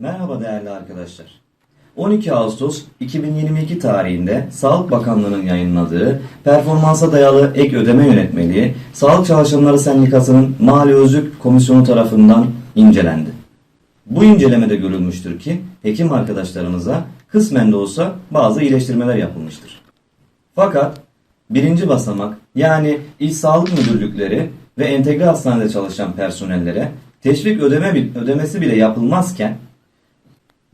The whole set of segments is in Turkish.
Merhaba değerli arkadaşlar. 12 Ağustos 2022 tarihinde Sağlık Bakanlığı'nın yayınladığı performansa dayalı ek ödeme yönetmeliği Sağlık Çalışanları Sendikası'nın Mali Özlük Komisyonu tarafından incelendi. Bu incelemede görülmüştür ki hekim arkadaşlarımıza kısmen de olsa bazı iyileştirmeler yapılmıştır. Fakat birinci basamak yani İl Sağlık Müdürlükleri ve entegre hastanede çalışan personellere teşvik ödeme ödemesi bile yapılmazken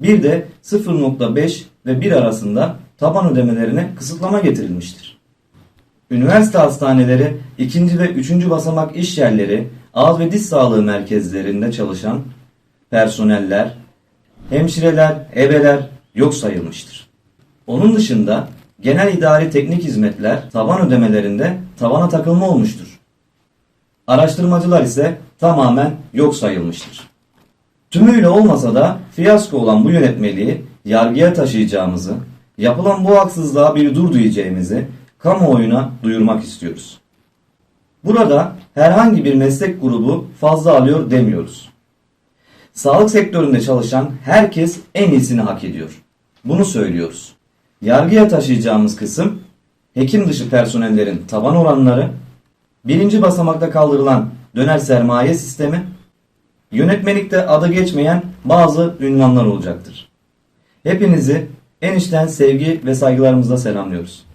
bir de 0.5 ve 1 arasında taban ödemelerine kısıtlama getirilmiştir. Üniversite hastaneleri, ikinci ve üçüncü basamak iş yerleri, ağız ve diş sağlığı merkezlerinde çalışan personeller, hemşireler, ebeler yok sayılmıştır. Onun dışında genel idari teknik hizmetler taban ödemelerinde tabana takılma olmuştur. Araştırmacılar ise tamamen yok sayılmıştır. Tümüyle olmasa da fiyasko olan bu yönetmeliği yargıya taşıyacağımızı, yapılan bu haksızlığa bir dur diyeceğimizi kamuoyuna duyurmak istiyoruz. Burada herhangi bir meslek grubu fazla alıyor demiyoruz. Sağlık sektöründe çalışan herkes en iyisini hak ediyor. Bunu söylüyoruz. Yargıya taşıyacağımız kısım hekim dışı personellerin taban oranları, birinci basamakta kaldırılan döner sermaye sistemi, yönetmelikte adı geçmeyen bazı ünvanlar olacaktır. Hepinizi en içten sevgi ve saygılarımızla selamlıyoruz.